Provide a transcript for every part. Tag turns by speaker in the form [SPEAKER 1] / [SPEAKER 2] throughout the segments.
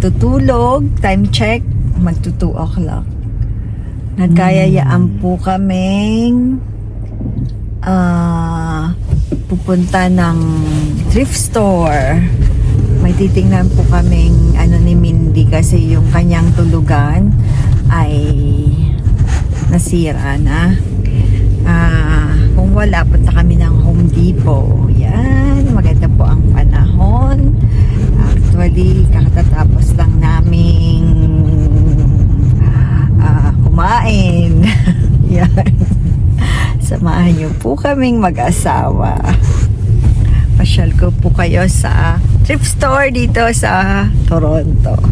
[SPEAKER 1] matutulog. Time check, magto 2 o'clock. Nagkayayaan po kaming ah pupunta ng thrift store. May titingnan po kaming ano ni Mindy kasi yung kanyang tulugan ay nasira na. Ah, kung wala, punta kami ng Home Depot. Yan, maganda po ang panahon. Actually, kakatapos lang naming ah, kumain. Yan. Samahan niyo po kaming mag-asawa. Pasyal ko po kayo sa thrift store dito sa Toronto.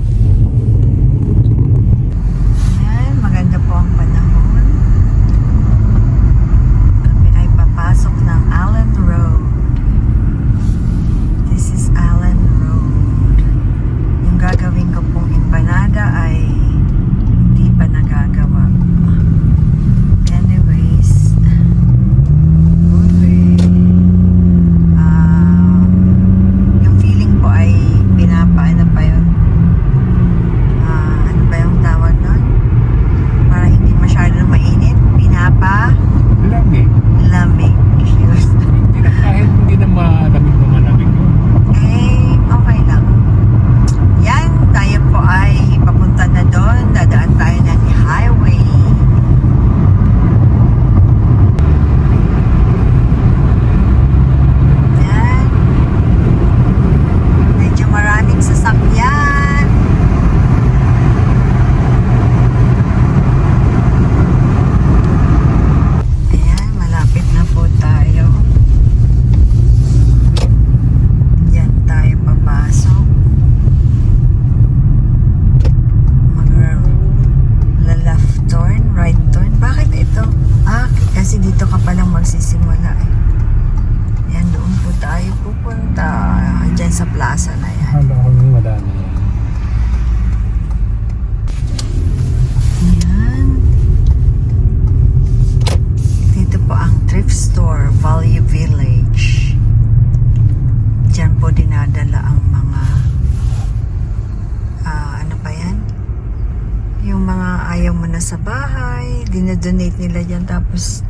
[SPEAKER 1] Dinodonate nila dyan tapos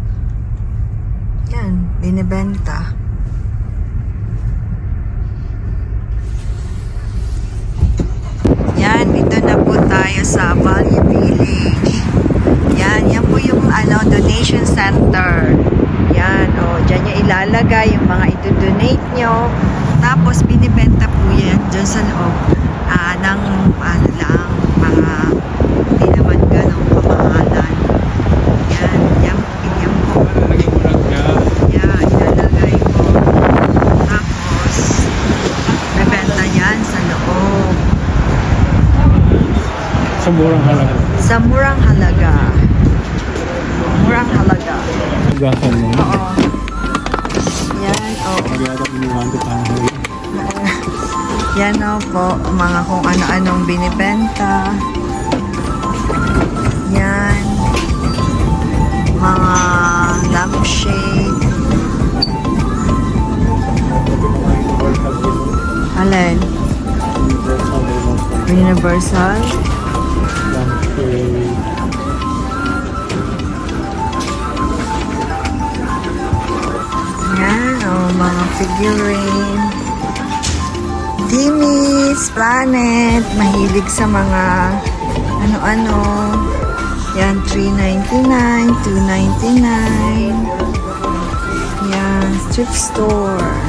[SPEAKER 1] yan, binibenta. Yan, dito na po tayo sa Value Village. Yan, yan po yung ano, donation center. Yan, o, oh, dyan nyo ilalagay yung mga ito-donate nyo. Tapos, binibenta po yan dyan sa loob ah, ng, ano lang, mga, hindi naman ganong kamahalan. Yan, yan, yan po.
[SPEAKER 2] Naging vlog ka.
[SPEAKER 1] Yan, ilalagay ko. Tapos, bebenta yan sa loob.
[SPEAKER 2] Sa murang halaga.
[SPEAKER 1] Sa murang halaga. Murang halaga.
[SPEAKER 2] Gasan mo.
[SPEAKER 1] Oo. Yan, oo.
[SPEAKER 2] Magyata iniwan ko tayo.
[SPEAKER 1] Yan o po, mga kung ano-anong binibenta. Yan. Mga lampshade. Alin? Universal? Yan, o, mga figurine. Timmy's Planet. Mahilig sa mga ano-ano. Yan, 3.99, 2.99. Yan, thrift store.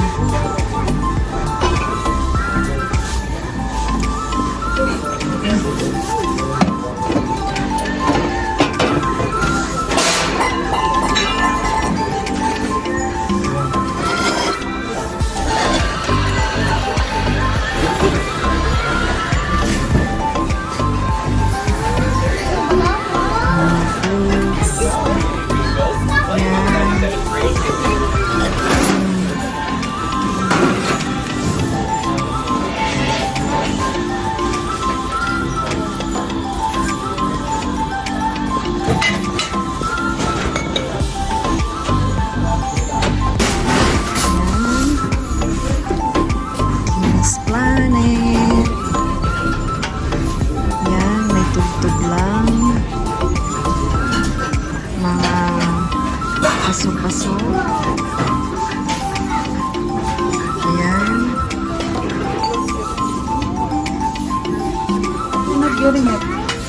[SPEAKER 3] Getting it.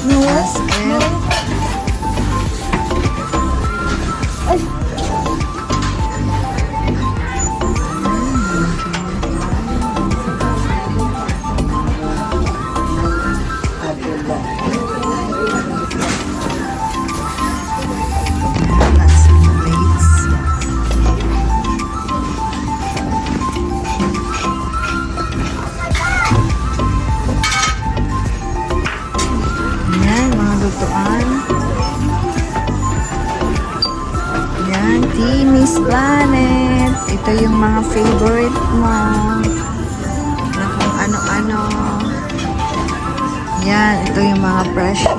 [SPEAKER 3] No
[SPEAKER 1] and... Yan, Timmy's Planet. Ito yung mga favorite mo. Na kung ano-ano. Yan, ito yung mga presyo.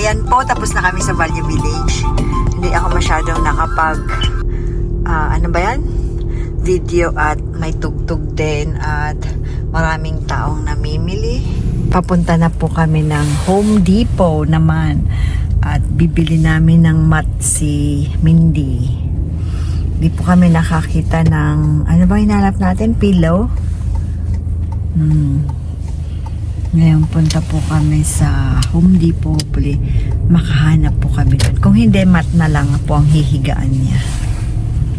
[SPEAKER 1] Ayan po, tapos na kami sa Value Village. Hindi ako masyadong nakapag, ah, ano ba yan? Video at may tugtog din at maraming taong namimili. Papunta na po kami ng Home Depot naman at bibili namin ng mat si Mindy. Di po kami nakakita ng, ano ba hinalap natin? Pillow? Hmm. Ngayon punta po kami sa Home Depot. Hopefully, makahanap po kami doon. Kung hindi, mat na lang po ang hihigaan niya.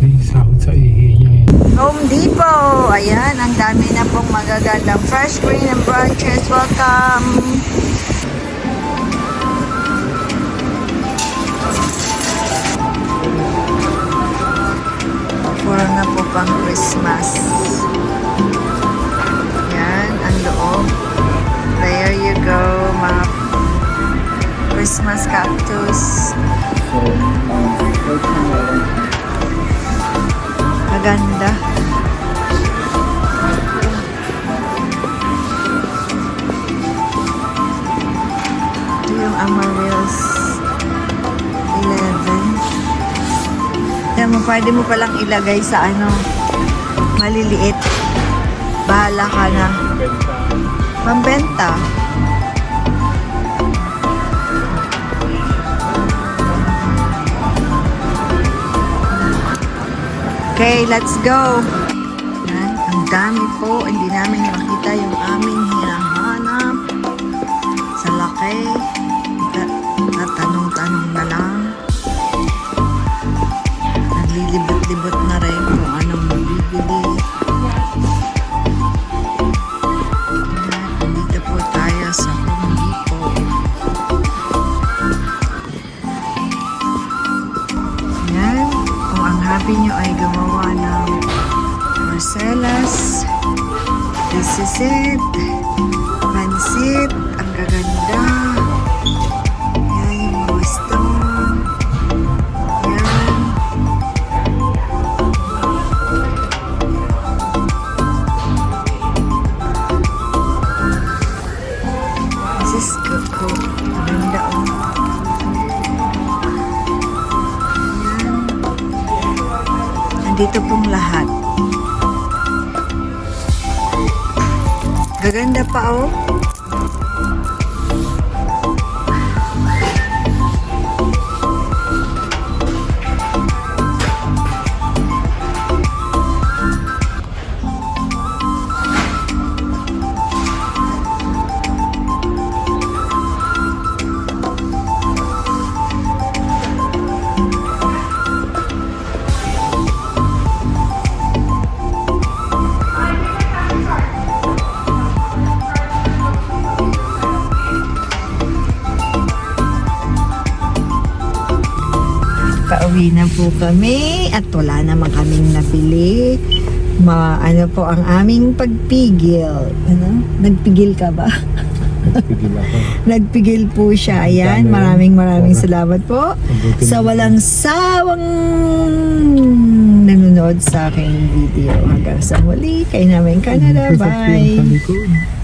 [SPEAKER 2] May sound sa ihi niya eh.
[SPEAKER 1] Home Depot! Ayan, ang dami na pong magagandang fresh green and branches. Welcome! Puro na po pang Christmas. Christmas cactus. Maganda. Ito yung Amaryllis 11. Yan mo, pwede mo palang ilagay sa ano, maliliit. Bahala ka na. Pambenta. Okay, let's go. Yan, ang dami po. Hindi namin makita yung aming hinahanap. Sa laki. This is it. Pansit, ang gaganda. Nandito pong lahat. Gaganda pa oh. Pauwi na po kami at wala naman kaming nabili. Ma, ano po ang aming pagpigil. Ano? Nagpigil ka ba?
[SPEAKER 2] Nagpigil ako.
[SPEAKER 1] Nagpigil po siya. Ayan, maraming maraming salamat po sa walang sawang nanonood sa aking video. Hanggang sa muli, kay namin Canada. Bye!